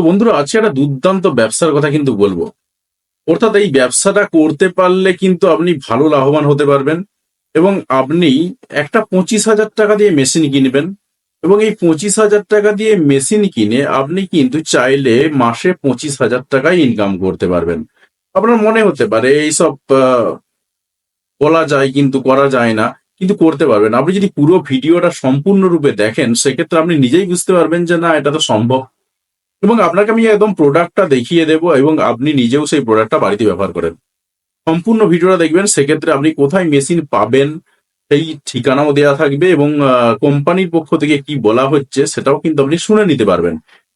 তো বন্ধুরা আজকে একটা দুর্দান্ত ব্যবসার কথা কিন্তু বলব। অর্থাৎ এই ব্যবসাটা করতে পারলে কিন্তু আপনি ভালো লাভবান হতে পারবেন এবং আপনি একটা পঁচিশ হাজার টাকা দিয়ে মেশিন কিনবেন এবং এই পঁচিশ হাজার টাকা দিয়ে মেশিন কিনে আপনি কিন্তু চাইলে মাসে পঁচিশ হাজার টাকায় ইনকাম করতে পারবেন। আপনার মনে হতে পারে, এইসব বলা যায় কিন্তু, করা যায় না, কিন্তু করতে পারবেন। আপনি যদি পুরো ভিডিওটা সম্পূর্ণরূপে দেখেন, সেক্ষেত্রে আপনি নিজেই বুঝতে পারবেন যে না, এটা তো সম্ভব এবং আপনাকে আমি একদম প্রোডাক্টটা দেখিয়ে দেবো এবং আপনি নিজেও সেই প্রোডাক্টটা বাড়িতে ব্যবহার করেন। সম্পূর্ণ ভিডিওটা দেখবেন, সেক্ষেত্রে আপনি কোথায় মেশিন পাবেন, সেই ঠিকানাও দেওয়া থাকবে এবং কোম্পানির পক্ষ থেকে কি বলা হচ্ছে সেটাও কিন্তু আপনি শুনে নিতে পারবেন।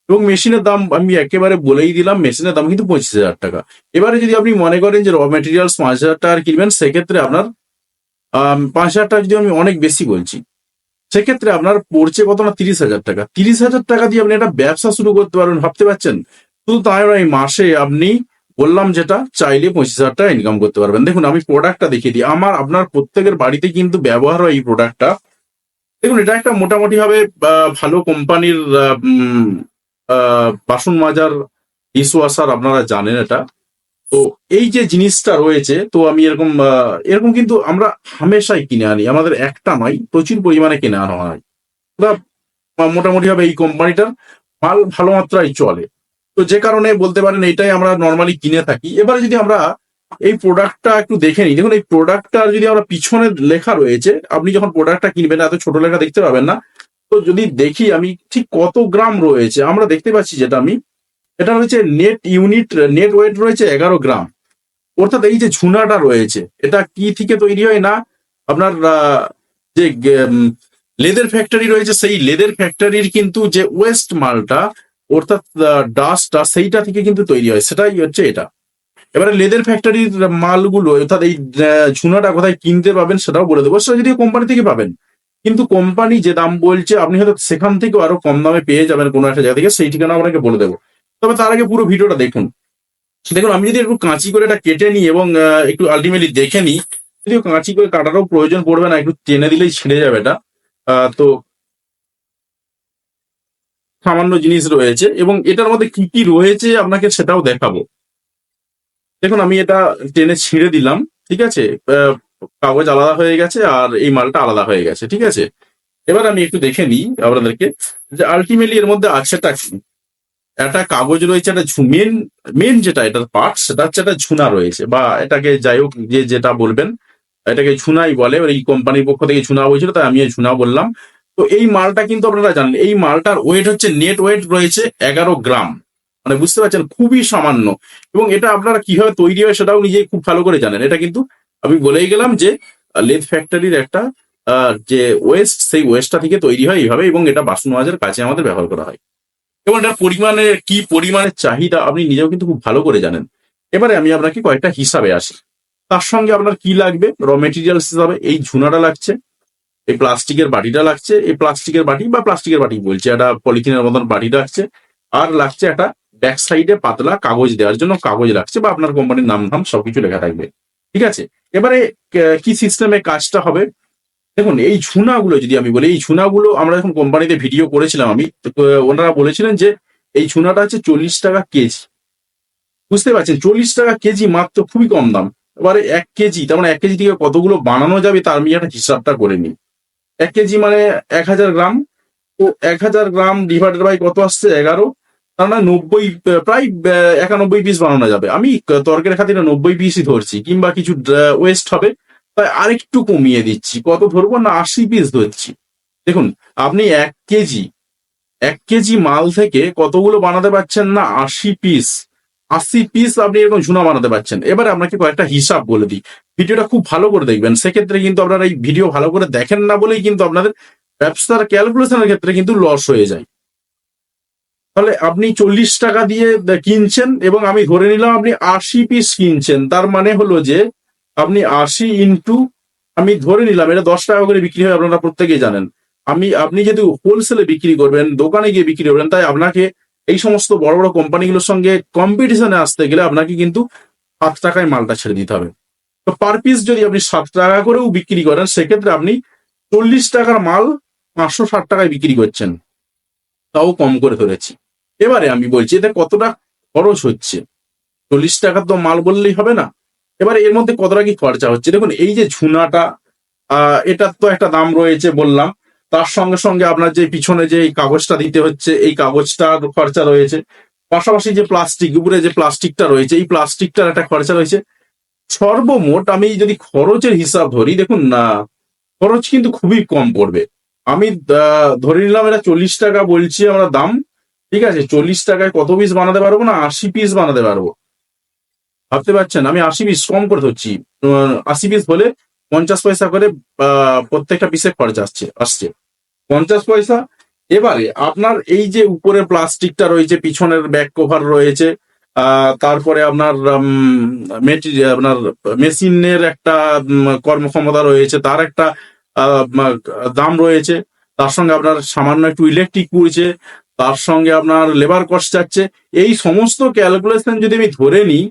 এবং মেশিনের দাম আমি একেবারে বলেই দিলাম মেশিনের দাম কিন্তু পঁচিশ হাজার টাকা। এবারে যদি আপনি মনে করেন যে র মেটেরিয়ালস পাঁচ হাজার টাকার কিনবেন, সেক্ষেত্রে আপনার পাঁচ হাজার টাকা যদি আমি অনেক বেশি বলছি সেক্ষেত্রে আপনার পড়ছে কত না তিরিশ হাজার টাকা। তিরিশ হাজার টাকা দিয়ে আপনি একটা ব্যবসা শুরু করতে পারবেন, ভাবতে পারছেন? শুধু তাই নয় মাসে আপনি বললাম যেটা, চাইলে পঁচিশ হাজার টাকা ইনকাম করতে পারবেন। দেখুন, আমি প্রোডাক্টটা দেখিয়ে দিই। আমার, আপনার প্রত্যেকের বাড়িতে কিন্তু ব্যবহার হয় এই প্রোডাক্টটা দেখুন, এটা একটা মোটামুটি ভাবে ভালো কোম্পানির বাসন মাজার ডিশওয়াশার আপনারা জানেন এটা। তো এই যে জিনিসটা রয়েছে, তো আমি এরকম এরকম কিন্তু আমরা হামেশাই কিনে আনি। আমাদের একটা নয়, প্রচুর পরিমাণে কিনে আনা হয় মোটামুটি ভাবে এই কোম্পানিটার মাল ভালো মাত্রায় চলে। তো যে কারণে বলতে পারেন এইটাই আমরা নর্মালি কিনে থাকি। এবারে যদি আমরা এই প্রোডাক্টটা একটু দেখে নিই, দেখুন এই প্রোডাক্টটার যদি আমরা পিছনে লেখা রয়েছে, আপনি যখন প্রোডাক্টটা কিনবেন, এত ছোট লেখা দেখতে পাবেন না। তো যদি দেখি আমি ঠিক কত গ্রাম রয়েছে, আমরা দেখতে পাচ্ছি যেটা আমি এটা রয়েছে নেট ইউনিট নেট ওয়েট রয়েছে এগারো গ্রাম। অর্থাৎ এই যে ঝুনাটা রয়েছে, এটা কি থেকে তৈরি হয় না? আপনার যে লেদের ফ্যাক্টরি রয়েছে, সেই লেদের ফ্যাক্টরির কিন্তু যে ওয়েস্ট মালটা, অর্থাৎ ডাস্টটা সেইটা থেকে কিন্তু তৈরি হয়। সেটাই হচ্ছে এটা। এবারে লেদের ফ্যাক্টরির মালগুলো, অর্থাৎ এই ঝুনাটা কোথায় কিনতে পাবেন সেটাও বলে দেবো। সেটা যদি কোম্পানি থেকে পাবেন। কিন্তু কোম্পানি যে দাম বলছে, আপনি হয়তো সেখান থেকেও আরও কম দামে পেয়ে যাবেন কোনো একটা জায়গা থেকে, সেই ঠিকানা আপনাকে বলে দেবো। তবে তার আগে পুরো ভিডিওটা দেখুন। দেখুন, আমি যদি একটু কাঁচি করে এটা কেটে নিই এবং একটু আলটিমেটলি দেখে নিই যদিও কাঁচি করে কাটারও প্রয়োজন পড়বে না, একটু টেনে দিলেই ছিঁড়ে যাবে এটা। তো সামান্য জিনিস রয়েছে এবং এটার মধ্যে কি কি রয়েছে আপনাকে সেটাও দেখাবো। দেখুন, আমি এটা টেনে ছিঁড়ে দিলাম, ঠিক আছে? কাগজ আলাদা হয়ে গেছে আর এই মালটা আলাদা হয়ে গেছে, ঠিক আছে? এবার আমি একটু দেখে নিই আপনাদেরকে যে আলটিমেটলি এর মধ্যে আছেটা কি। একটা কাগজ রয়েছে, একটা মেন মেন যেটা এটার পার্ট সেটা হচ্ছে একটা ঝুনা রয়েছে, বা এটাকে যাই হোক যে যেটা বলবেন, এটাকে ঝুনাই বলে এই কোম্পানির পক্ষ থেকে ঝুনা বলছিল তাই আমি ঝুনা বললাম। তো এই মালটা কিন্তু আপনারা জানেন, এই মালটার ওয়েট হচ্ছে নেট ওয়েট রয়েছে এগারো গ্রাম। মানে বুঝতে পারছেন, খুবই সামান্য। এবং এটা আপনারা কীভাবে তৈরি হয় সেটাও নিজেই খুব ভালো করে জানেন। এটা কিন্তু আমি বলেই গেলাম যে, লেদ ফ্যাক্টরির একটা যে ওয়েস্ট সেই ওয়েস্টটা থেকে তৈরি হয় এইভাবে, এবং এটা বাসন মাজার কাছে আমাদের ব্যবহার করা হয়। এবং এটার পরিমাণে কি পরিমাণে চাহিদা আপনি নিজেও কিন্তু খুব ভালো করে জানেন। এবারে আমি আপনাকে কয়েকটা হিসাবে আসি। তার সঙ্গে আপনার কি লাগবে? র মেটেরিয়ালস হিসাবে এই ঝুনাটা লাগছে, এই প্লাস্টিকের বাটিটা লাগছে, এই প্লাস্টিকের বাটি বা প্লাস্টিকের বাটি বলছে, একটা পলিথিনের মতন বাটি লাগছে, আর লাগছে একটা ব্যাক সাইডে পাতলা কাগজ দেওয়ার জন্য কাগজ লাগছে বা আপনার কোম্পানির নাম ধাম সবকিছু লেখা থাকবে। ঠিক আছে? এবারে, কি সিস্টেমে কাজটা হবে? দেখুন, এই ঝুনাগুলো যদি আমি বলি, এই ঝুনাগুলো আমরা যখন কোম্পানিতে ভিডিও করেছিলাম, আমি ওনারা বলেছিলেন যে এই ঝুনাটা হচ্ছে চল্লিশ টাকা কেজি। বুঝতে পারছেন? চল্লিশ টাকা কেজি মাত্র, খুবই কম দাম। এবারে এক কেজি, তার মানে এক কেজি থেকে কতগুলো বানানো যাবে, তার আমি একটা হিসাবটা করে নিই। এক কেজি মানে এক হাজার গ্রাম, তো এক হাজার গ্রাম ডিভাইডেড বাই কত আসছে? এগারো। তার মানে নব্বই, প্রায় একানব্বই পিস বানানো যাবে। আমি তর্কের খাতিরে নব্বই পিসই ধরছি, কিংবা কিছু ওয়েস্ট হবে। তাই আরেকটু কমিয়ে দিচ্ছি। কত ধরবো না? আশি পিস ধরছি। দেখুন, আপনি এক কেজি এক কেজি মাল থেকে কতগুলো বানাতে পারছেন না? আশি পিস আশি পিস আপনি এরকম ঝুনা বানাতে পারছেন। এবারে আপনাকে কয়েকটা হিসাব বলে দিই। ভিডিওটা খুব ভালো করে দেখবেন। সেক্ষেত্রে কিন্তু আপনারা এই ভিডিও ভালো করে দেখেন না বলেই কিন্তু আপনাদের ব্যবসার ক্যালকুলেশনের ক্ষেত্রে কিন্তু লস হয়ে যায়। তাহলে আপনি চল্লিশ টাকা দিয়ে কিনছেন এবং আমি ধরে নিলাম আপনি আশি পিস কিনছেন। তার মানে হলো যে আপনি আশি ইন্টু আমি ধরে নিলাম, এটা দশ টাকা করে বিক্রি হয়, আপনারা প্রত্যেকেই জানেন। আমি, আপনি যেহেতু হোলসেলে বিক্রি করবেন, দোকানে গিয়ে বিক্রি করবেন, তাই আপনাকে এই সমস্ত বড় বড় কোম্পানিগুলোর সঙ্গে কম্পিটিশনে আসতে গেলে আপনাকে কিন্তু সাত টাকায় মালটা ছেড়ে দিতে হবে। তো পার পিস যদি আপনি সাত টাকা করেও বিক্রি করেন, সেক্ষেত্রে আপনি চল্লিশ টাকার মাল পাঁচশো ষাট টাকায় বিক্রি করছেন। তাও কম করে ধরেছি। এবারে আমি বলছি, এতে কতটা খরচ হচ্ছে? চল্লিশ টাকার তো মাল বললেই হবে না। এবারে এর মধ্যে কতটা কি খরচা হচ্ছে? দেখুন, এই যে ঝুনাটা, আহ, এটার তো একটা দাম রয়েছে বললাম। তার সঙ্গে সঙ্গে আপনার যে পিছনে যে কাগজটা দিতে হচ্ছে, এই কাগজটার খরচা রয়েছে। পাশাপাশি যে প্লাস্টিক, উপরে যে প্লাস্টিকটা রয়েছে, এই প্লাস্টিকটার একটা খরচা রয়েছে। সর্বমোট আমি যদি খরচের হিসাব ধরি, দেখুন না, খরচ কিন্তু খুবই কম পড়বে। আমি ধরে নিলাম এটা চল্লিশ টাকা বলছি আমরা দাম, ঠিক আছে? চল্লিশ টাকায় কত পিস বানাতে পারব না? আশি পিস বানাতে পারব। ভাবতে পারছেন? আমি আশি পিস কম করে ধরছি। আশি পিস হলে পঞ্চাশ পয়সা করে প্রত্যেকটা পিসে খরচ আসছে আসছে। পঞ্চাশ পয়সা, এবারে আপনার এই যে উপরে প্লাস্টিকটা রয়েছে, পিছনের ব্যাক কভার রয়েছে তারপরে আপনার মেটেরিয়াল আপনার মেশিনের একটা কর্মক্ষমতা রয়েছে, তার একটা দাম রয়েছে, তার সঙ্গে আপনার সামান্য একটু ইলেকট্রিক পুড়ছে, তার সঙ্গে আপনার লেবার কস্ট যাচ্ছে। এই সমস্ত ক্যালকুলেশন যদি আমি ধরে নিই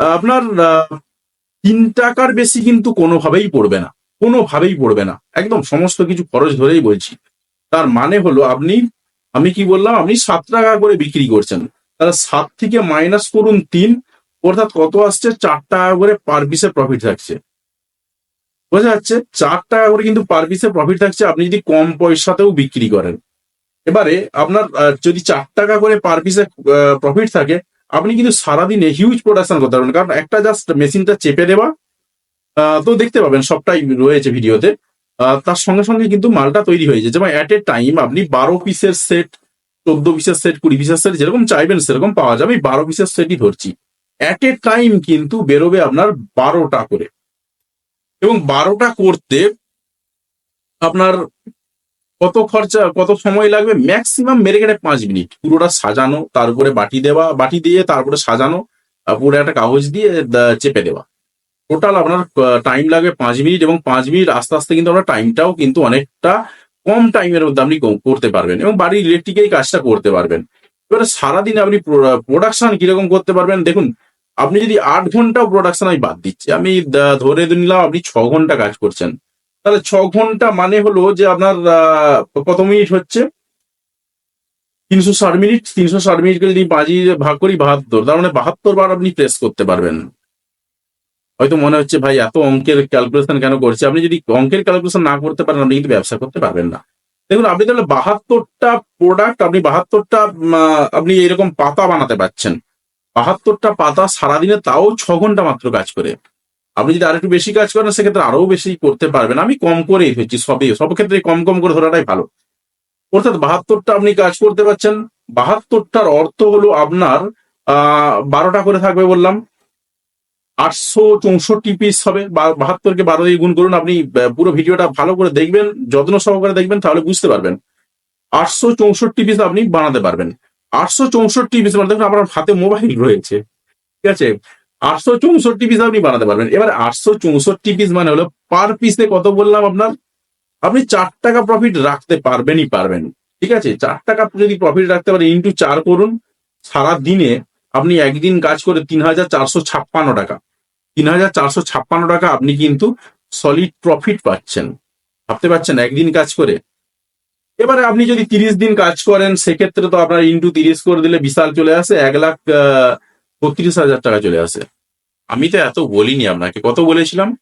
আপনার তিন টাকার বেশি কিন্তু কোনোভাবেই পড়বে না। কোনোভাবেই পড়বে না। একদম সমস্ত কিছু খরচ ধরেই বলছি। তার মানে হলো আপনি, আমি কি বললাম, আপনি সাত টাকা করে বিক্রি করছেন। তাহলে সাত থেকে মাইনাস করুন তিন, অর্থাৎ কত আসছে? চার টাকা করে পার পিসে প্রফিট থাকছে। বোঝা যাচ্ছে? চার টাকা করে কিন্তু পার পিসে প্রফিট থাকছে, আপনি যদি কম পয়সাতেও বিক্রি করেন। এবারে আপনার যদি চার টাকা করে পার পিসে প্রফিট থাকে আপনি কিন্তু সারাদিনে হিউজ প্রোডাকশন করতে পারবেন। কারণ একটা জাস্ট মেশিনটা চেপে দেওয়া তো দেখতে পাবেন সবটাই রয়েছে ভিডিওতে তার সঙ্গে সঙ্গে কিন্তু মালটা তৈরি হয়ে যায় যেমন অ্যাট এ টাইম আপনি বারো পিসের সেট চোদ্দ পিসের সেট কুড়ি পিসের সেট যেরকম চাইবেন, সেরকম পাওয়া যাবে। বারো পিসের সেটই ধরছি। অ্যাট এ টাইম কিন্তু বেরোবে আপনার বারোটা করে। এবং বারোটা করতে আপনার কত খরচা, কত সময় লাগবে? ম্যাক্সিমাম মেরে গেলে পাঁচ মিনিট পুরোটা সাজানো তার উপরে বাটি দেওয়া, বাটি দিয়ে তারপরে সাজানো পুরো একটা কাগজ দিয়ে চেপে দেওয়া। টোটাল আপনার টাইম লাগবে পাঁচ মিনিট এবং পাঁচ মিনিট আস্তে আস্তে কিন্তু আপনার টাইমটাও কিন্তু অনেকটা কম টাইমের মধ্যে আপনি করতে পারবেন এবং বাড়ির ইলেকট্রিক এই কাজটা করতে পারবেন। এবারে সারাদিন আপনি প্রোডাকশন কীরকম করতে পারবেন? দেখুন, আপনি যদি আট ঘন্টাও প্রোডাকশন আমি বাদ দিচ্ছি, আমি ধরে নিলাম আপনি ছ ঘণ্টা কাজ করছেন। তাহলে ছ ঘণ্টা মানে হলো যে আপনার কত মিনিট হচ্ছে? তিনশো ষাট মিনিট, তিনশো ষাট মিনিটকে যদি বাজি ভাগ করি, বাহাত্তর। তার মানে বাহাত্তর বার আপনি প্রেস করতে পারবেন। হয়তো মনে হচ্ছে, ভাই, এত অঙ্কের ক্যালকুলেশন কেন করছে? আপনি যদি অঙ্কের ক্যালকুলেশন না করতে পারেন, আপনি কিন্তু ব্যবসা করতে পারবেন না। দেখুন, আপনি তাহলে বাহাত্তরটা প্রোডাক্ট আপনি বাহাত্তরটা আপনি এরকম পাতা বানাতে পারছেন। বাহাত্তরটা পাতা সারাদিনে তাও ছ ঘণ্টা মাত্র কাজ করে। আপনি যদি আরেকটু বেশি কাজ করেন, সেক্ষেত্রে আরও বেশি করতে পারবেন। আমি কম করেই ধরছি সবই। সব ক্ষেত্রে কম কম করে ধরাটাই ভালো। অর্থাৎ বাহাত্তরটা আপনি কাজ করতে পারছেন। বাহাত্তরটার অর্থ হলো আপনার বারোটা করে থাকবে বললাম। আটশো চৌষট্টি পিস হবে। বাহাত্তরকে বারো দিয়ে গুণ করুন। আপনি পুরো ভিডিওটা ভালো করে দেখবেন, যত্ন সহকারে দেখবেন, তাহলে বুঝতে পারবেন। আটশো চৌষট্টি পিস আপনি বানাতে পারবেন। আটশো চৌষট্টি পিস মানে দেখুন আপনার হাতে মোবাইল রয়েছে। ঠিক আছে? আটশো চৌষট্টি পিস আপনি বানাতে পারবেন। এবার আটশো চৌষট্টি পিস মানে হলো পার পিসে কত বললাম আপনার? আপনি চার টাকা প্রফিট রাখতে পারবেনই পারবেন। ঠিক আছে? চার টাকা যদি প্রফিট রাখতে পারেন ইন্টু চার করুন। সারা দিনে আপনি একদিন কাজ করে তিন হাজার চারশো ছাপ্পান্ন টাকা। তিন হাজার চারশো ছাপ্পান্ন টাকা আপনি কিন্তু সলিড প্রফিট পাচ্ছেন। ভাবতে পারছেন? একদিন কাজ করে। এবারে আপনি যদি তিরিশ দিন কাজ করেন সেক্ষেত্রে তো আপনার ইন্টু তিরিশ করে দিলে বিশাল চলে আসে। এক লাখ আহ, বত্রিশ হাজার টাকা চলে আসে। আমি তো এত বলিনি আপনাকে। কত বলেছিলাম?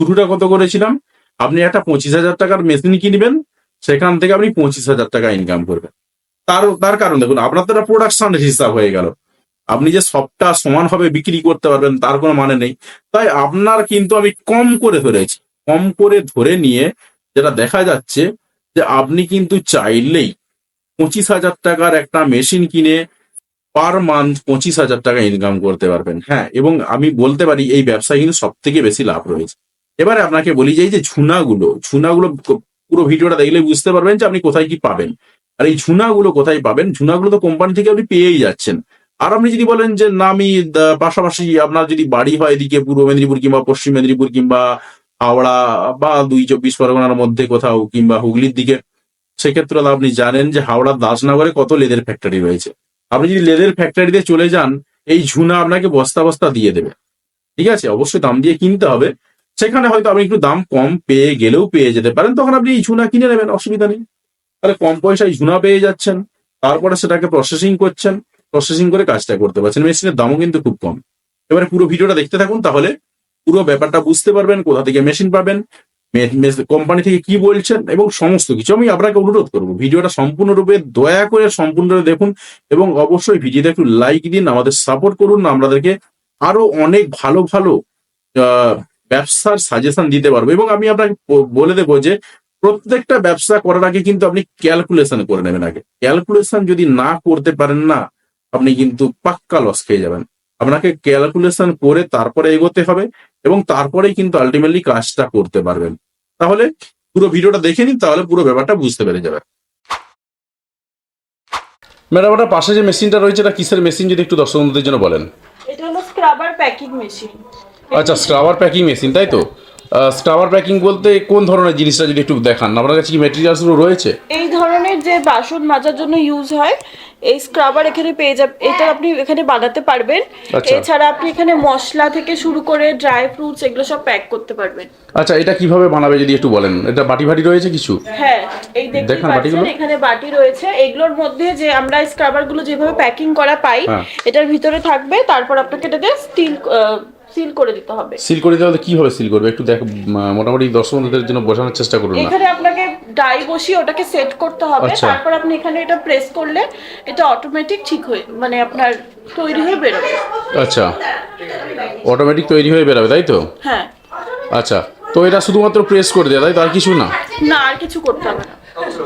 শুরুটা কত করেছিলাম? আপনি একটা পঁচিশ হাজার টাকার মেশিন কিনবেন, সেখান থেকে আপনি পঁচিশ হাজার টাকা ইনকাম করবেন। তার তার কারণ দেখুন, আপনার তো প্রোডাকশন হিসাব হয়ে গেল। আপনি যে সবটা সমানভাবে বিক্রি করতে পারবেন, তার কোনো মানে নেই। তাই আপনার কিন্তু আমি কম করে ধরেছি। কম করে ধরে নিয়ে যেটা দেখা যাচ্ছে যে আপনি কিন্তু চাইলেই পঁচিশ হাজার টাকার একটা মেশিন কিনে পার মান্থ পঁচিশ হাজার টাকা ইনকাম করতে পারবেন। হ্যাঁ এবং আমি বলতে পারি, এই ব্যবসায় কিন্তু সব থেকে বেশি লাভ রয়েছে। এবারে আপনাকে বলি যে, এই যে ছুনাগুলো ঝুনাগুলো ক- পুরো ভিডিওটা দেখলে বুঝতে পারবেন যে আপনি কোথায় কি পাবেন। আর এই ঝুনাগুলো কোথায় পাবেন? ঝুনাগুলো তো কোম্পানি থেকে আপনি পেয়েই যাচ্ছেন। আর আপনি যদি বলেন যে, না, আমি পাশাপাশি আপনার যদি বাড়ি হয় এদিকে পূর্ব মেদিনীপুর কিংবা পশ্চিম মেদিনীপুর কিংবা হাওড়া বা দুই চব্বিশ পরগনার মধ্যে কোথাও কিংবা হুগলির দিকে, সেক্ষেত্রে আপনি জানেন যে হাওড়ার দাসনগরে কত লেদের ফ্যাক্টরি রয়েছে। আপনি যদি লেদের ফ্যাক্টরিতে চলে যান, এই ঝুনা আপনাকে বস্তা বস্তা দিয়ে দেবে। ঠিক আছে? অবশ্যই দাম দিয়ে কিনতে হবে। সেখানে হয়তো আপনি একটু দাম কম পেয়ে গেলেও পেয়ে যেতে পারেন। তখন আপনি এই ঝুনা কিনে নেবেন, অসুবিধা নেই। তাহলে কম পয়সায় ঝুনা পেয়ে যাচ্ছেন, তারপরে সেটাকে প্রসেসিং করছেন প্রসেসিং করে কাজটা করতে পারছেন। মেশিনের দামও কিন্তু খুব কম। এবারে পুরো ভিডিওটা দেখতে থাকুন, তাহলে পুরো ব্যাপারটা বুঝতে পারবেন, কোথা থেকে মেশিন পাবেন কোম্পানি থেকে কি বলছেন এবং সমস্ত কিছু। আমি আপনাকে অনুরোধ করব, ভিডিওটা সম্পূর্ণরূপে দয়া করে সম্পূর্ণরূপে দেখুন এবং অবশ্যই ভিডিওতে একটু লাইক দিন, আমাদের সাপোর্ট করুন, আমাদেরকে আরও অনেক ভালো ভালো ব্যবসার সাজেশন দিতে পারব। এবং আমি আপনাকে বলে দেবো যে প্রত্যেকটা ব্যবসা করার আগে কিন্তু আপনি ক্যালকুলেশন করে নেবেন আগে। ক্যালকুলেশন যদি না করতে পারেন না, আপনি কিন্তু পাক্কা লস খেয়ে যাবেন। আপনাকে ক্যালকুলেশন করে তারপরে এগোতে হবে এবং তারপরেই কিন্তু আলটিমেটলি কাজটা করতে পারবেন। তাহলে পুরো ভিডিওটা দেখে নিন তাহলে পুরো ব্যাপারটা বুঝতে পেরে যাবে ম্যাডাম ওটা পাশে যে মেশিনটা রয়েছে এটা কিসের মেশিন যদি একটু দর্শক বন্ধুদের জন্য বলেন? এটা হলো স্ক্রাবার প্যাকিং মেশিন আচ্ছা স্ক্রাবার প্যাকিং মেশিন তাই তো? স্ক্রাবার প্যাকিং বলতে কোন ধরনের জিনিসটা যদি একটু দেখান? আপনার কাছে কি মেটেরিয়ালস রয়েছে? এই ধরনের যে বাসন মাজার জন্য ইউজ হয় এই স্ক্রাবার এখানে পেয়ে যাবেন এটা আপনি এখানে বানাতে পারবেন। আচ্ছা। এছাড়া আপনি এখানে মশলা থেকে শুরু করে ড্রাই ফ্রুটস এগুলো সব প্যাক করতে পারবেন। আচ্ছা এটা কীভাবে বানাবে যদি একটু বলেন? এটা বাটি ভাটি রয়েছে কিছু? হ্যাঁ এই দেখান বাটিগুলো। এখানে বাটি রয়েছে। এগুলোর মধ্যে যে আমরা স্ক্রাবারগুলো যেভাবে প্যাকিং করা পাই হ্যাঁ। এটার ভিতরে থাকবে তারপর আপনাকে এটাকে স্টিল সিল করে দিতে হবে। সিল করে দিতে হলে কীভাবে সিল করবে? একটু দেখ মোটামুটি দর্শক বন্ধুদের জন্য বোঝানোর চেষ্টা করুন এখানে ডাই বসিয়ে ওটাকে সেট করতে হবে আচ্ছা। তারপর আপনি এখানে এটা প্রেস করলে এটা অটোমেটিক ঠিক হয়ে মানে আপনার তৈরি হয়ে বেরোবে। আচ্ছা। অটোমেটিক তৈরি হয়ে বেরোবে তাই তো? হ্যাঁ। আচ্ছা। তো এটা শুধুমাত্র প্রেস করে দেয় তাই তো? আর কিছু না? না আর কিছু করতে হবে না।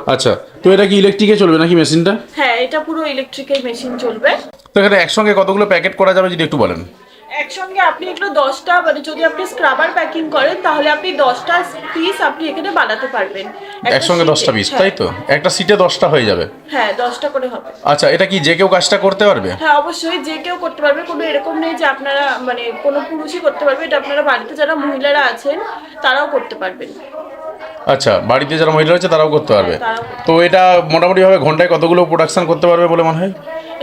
আচ্ছা। তো এটা কি ইলেকট্রিকে চলবে নাকি মেশিনটা হ্যাঁ এটা পুরো ইলেকট্রিক্যাল মেশিন চলবে। তো এখানে একসঙ্গে কতগুলো প্যাকেট করা যাবে যদি একটু বলেন? একসঙ্গে আপনি এগুলো দশটা মানে যদি আপনি স্ক্রাবার প্যাকিং করেন তাহলে আপনি দশটা পিস আপনি এখানে বানাতে পারবেন। একসঙ্গে দশটা পিস হ্যাঁ, তাই তো? একটা সিটে দশটা হয়ে যাবে। হ্যাঁ দশটা করে হবে। আচ্ছা এটা কি যে কেউ কাজটা করতে পারবে? হ্যাঁ অবশ্যই যে কেউ করতে পারবে। কোনো এরকম নেই যে আপনারা মানে কোনো পুরুষই করতে পারবে। এটা আপনারা বাড়িতে যারা মহিলারা আছেন তারাও করতে পারবেন। আচ্ছা বাড়িতে যারা মহিলা রয়েছে তারাও করতে পারবে। তো এটা মোটামুটি ভাবে ঘন্টায় কতগুলো প্রোডাকশন করতে পারবে বলে মনে হয়?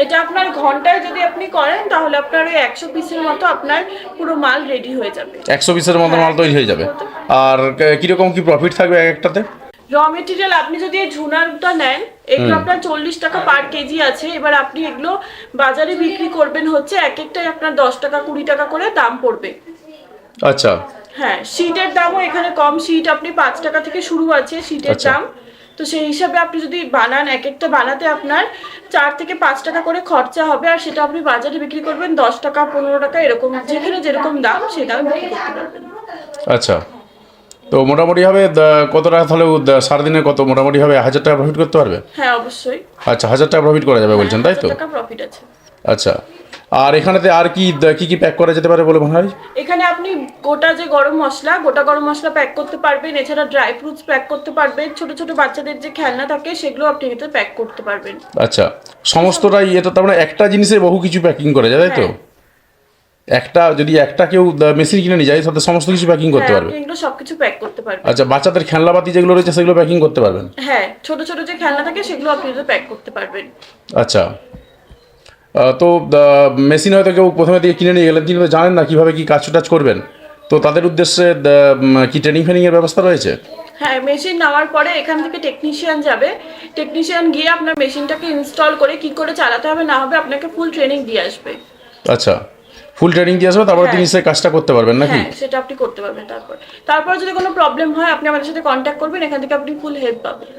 এটা আপনার ঘন্টায় যদি আপনি করেন তাহলে আপনার ওই একশো পিসের মতো আপনার পুরো মাল রেডি হয়ে যাবে। একশো পিসের মতো মাল তৈরি হয়ে যাবে। আর ক- কীরকম কি প্রফিট থাকবে এক একটাতে? র মেটেরিয়াল আপনি যদি এই ঝুনারটা নেন এগুলো আপনার চল্লিশ টাকা পার কেজি আছে। এবার আপনি এগুলো বাজারে বিক্রি করবেন হচ্ছে এক একটাই আপনার দশ টাকা কুড়ি টাকা করে দাম পড়বে। আচ্ছা। হ্যাঁ শীটের দামও এখানে কম। শীট আপনি পাঁচ টাকা থেকে শুরু আছে শীটের আচ্ছা। দাম। তো সেই হিসাবে আপনি যদি বানান এক একটা বানাতে আপনার চার থেকে পাঁচ টাকা করে খরচা হবে আর সেটা আপনি বাজারে বিক্রি করবেন দশ টাকা পনেরো টাকা এরকম যেখানে যেরকম দাম সেই দামে বিক্রি করতে পারবেন। আচ্ছা। তো মোটামুটি হবে কত টাকা তাহলে সারাদিনে কত মোটামুটি হবে হাজার টাকা প্রফিট করতে পারবে? হ্যাঁ অবশ্যই। আচ্ছা হাজার টাকা প্রফিট করা যাবে বলছেন তাই তো? টাকা প্রফিট আছে। আচ্ছা। আর এখানেতে আর কি কি কি প্যাক করা যেতে পারে বলে মনে হয়? এখানে আপনি গোটা যে গরম মশলা গোটা গরম মশলা প্যাক করতে পারবেন। এছাড়া ড্রাই ফ্রুটস প্যাক করতে পারবেন। ছোট ছোট বাচ্চাদের যে খেলনা থাকে সেগুলো আপনি এতে প্যাক করতে পারবেন। আচ্ছা সমস্তটাই এটা তার মানে একটা জিনিসে বহু কিছু প্যাকিং করা যায় তাই তো? হ্যাঁ। একটা যদি একটা কেউ মেশিন কিনে নিয়ে যায় তাতে সমস্ত কিছু প্যাকিং করতে হ্যাঁ পারবে। এগুলো সবকিছু প্যাক করতে পারবেন। আচ্ছা বাচ্চাদের খেলনাপাতি যেগুলো রয়েছে সেগুলো প্যাকিং করতে পারবেন? হ্যাঁ ছোট ছোট যে খেলনা থাকে সেগুলো আপনি প্যাক করতে পারবেন। আচ্ছা। তো মেশিন হয়তো কেউ প্রথমে দিয়ে কিনে নিয়ে গেলেন তিনি তো জানেন না কীভাবে কী কাজ টাজ করবেন। তো তাদের উদ্দেশ্যে কি ট্রেনিং ফেনিংয়ের ব্যবস্থা রয়েছে? হ্যাঁ মেশিন নেওয়ার পরে এখান থেকে টেকনিশিয়ান যাবে। টেকনিশিয়ান গিয়ে আপনার মেশিনটাকে ইনস্টল করে কি করে চালাতে হবে না হবে আপনাকে ফুল ট্রেনিং দিয়ে আসবে। আচ্ছা। ফুল ট্রেনিং দিয়ে আসবে তারপরে হ্যাঁ। তিনি সেই কাজটা করতে পারবেন নাকি? হ্যাঁ সেটা আপনি করতে পারবেন তারপর। তারপর যদি কোনো প্রবলেম হয় আপনি আমাদের সাথে কন্ট্যাক্ট করবেন এখান থেকে আপনি ফুল হেল্প পাবেন।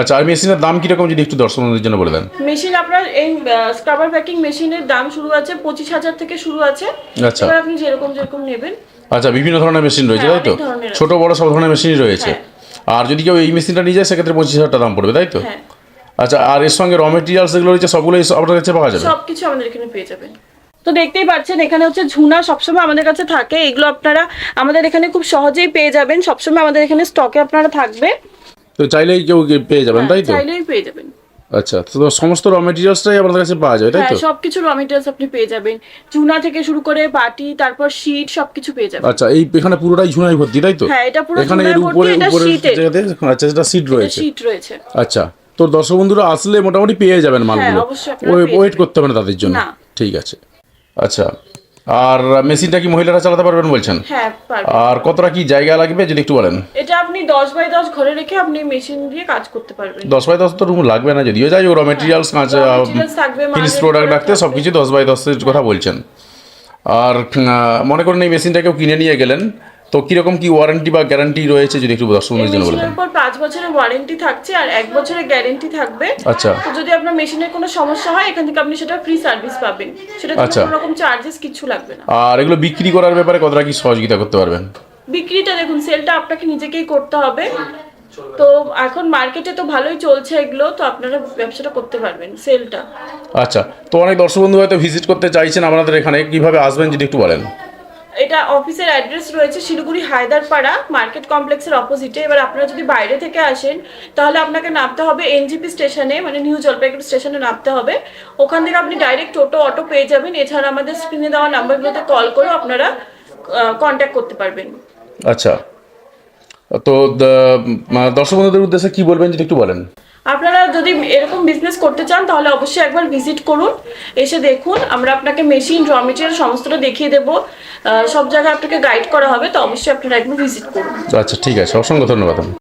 আচ্ছা আর মেশিনের দাম কীরকম যদি একটু দর্শকদের জন্য বলে দেন? মেশিন আপনার এই স্ক্রাবার প্যাকিং মেশিনের দাম শুরু আছে পঁচিশ হাজার থেকে শুরু আছে। আচ্ছা। এবার আপনি যেরকম যেরকম নেবেন। আচ্ছা বিভিন্ন ধরনের মেশিন রয়েছে হ্যাঁ, তাই তো। ছোট বড় সব ধরনের মেশিনই রয়েছে। আর যদি কেউ এই মেশিনটা নিয়ে যায় সেক্ষেত্রে পঁচিশ হাজার টাকা দাম পড়বে তাই তো? হ্যাঁ। আচ্ছা আর এর সঙ্গে র মেটেরিয়ালস যেগুলো রয়েছে সবগুলোই আপনার কাছে পাওয়া যাবে? সবকিছু আমাদের এখানে পেয়ে যাবেন। তো দেখতেই পাচ্ছেন এখানে হচ্ছে ঝুনা সবসময় আমাদের কাছে থাকে। এগুলো আপনারা আমাদের এখানে খুব সহজেই পেয়ে যাবেন। সবসময় আমাদের এখানে স্টকে আপনারা থাকবে। তো চাইলেই কেউ পেয়ে যাবেন তাই তো? চাইলেই পেয়ে যাবেন। আচ্ছা তো সমস্ত র মেটেরিয়ালসটাই আপনাদের কাছে পাওয়া যায় তাই হ্যাঁ তো? সবকিছু র মেটেরিয়ালস আপনি পেয়ে যাবেন। চুনা থেকে শুরু করে বাটি তারপর শীট সবকিছু পেয়ে যাবেন। আচ্ছা এই এখানে পুরোটাই ভর্তি তাই তো? হ্যাঁ, এটা পুরো এখানে এর উপরে উপরে শীটের। আচ্ছা রয়েছে। শীট রয়েছে। আচ্ছা তো দর্শক বন্ধুরা আসলে মোটামুটি পেয়ে যাবেন মালগুলো। হ্যাঁ, ওয়েট করতে হবে না তাদের জন্য। ঠিক আছে। আচ্ছা। আর মেশিনটা কি মহিলারা চালাতে পারবেন বলছেন? হ্যাঁ আর কতটা কি জায়গা লাগবে যদি একটু বলেন? এটা আপনি দশ বাই দশ ঘরে রেখে আপনি মেশিন দিয়ে কাজ করতে পারবেন। দশ বাই দশ তো রুম লাগবে না যদিও যাই র মেটেরিয়ালস কাঁচ ফিনিশ প্রোডাক্ট রাখতে সব কিছু দশ বাই দশের কথা বলছেন। আর মনে করেন এই মেশিনটা কেউ কিনে নিয়ে গেলেন। তো কীরকম কি ওয়ারেন্টি বা গ্যারান্টি রয়েছে যদি একটু দর্শক বন্ধুদের জন্য মেশিনের পর পাঁচ বছরের ওয়ারেন্টি থাকছে আর এক বছরের গ্যারেন্টি থাকবে। আচ্ছা। তো যদি আপনার মেশিনের কোনো সমস্যা হয় এখান থেকে আপনি সেটা ফ্রি সার্ভিস পাবেন। সেটা আচ্ছা। কোনো রকম চার্জেস কিছু লাগবে না। আর এগুলো বিক্রি করার ব্যাপারে কতটা কি সহযোগিতা করতে পারবেন? বিক্রিটা দেখুন সেলটা আপনাকে নিজেকেই করতে হবে। তো এখন মার্কেটে তো ভালোই চলছে এগুলো তো আপনারা ব্যবসাটা করতে পারবেন সেলটা আচ্ছা। তো অনেক দর্শক বন্ধু হয়তো ভিজিট করতে চাইছেন আপনাদের এখানে। কীভাবে আসবেন যদি একটু বলেন? এটা অফিসের অ্যাড্রেস রয়েছে শিলিগুড়ি হায়দারপাড়া মার্কেট কমপ্লেক্সের অপোজিটে এবার আপনারা যদি বাইরে থেকে আসেন, তাহলে আপনাকে নামতে হবে এনজিপি স্টেশনে মানে নিউ জলপাইগুড়ি স্টেশনে নামতে হবে। ওখান থেকে আপনি ডাইরেক্ট টোটো অটো পেয়ে যাবেন। এছাড়া আমাদের স্ক্রিনে দেওয়া নাম্বারগুলোতে কল করেও আপনারা কন্ট্যাক্ট করতে পারবেন। আচ্ছা। তো মানে দর্শক বন্ধুদের উদ্দেশ্যে কি বলবেন, যদি একটু বলেন? আপনারা যদি এরকম বিজনেস করতে চান, তাহলে অবশ্যই একবার ভিজিট করুন। এসে দেখুন, আমরা আপনাকে মেশিন র মেটেরিয়াল সমস্তটা দেখিয়ে দেবো। সব জায়গায় আপনাকে গাইড করা হবে, তো অবশ্যই আপনারা একবার ভিজিট করুন। আচ্ছা ঠিক আছে। অসংখ্য ধন্যবাদ।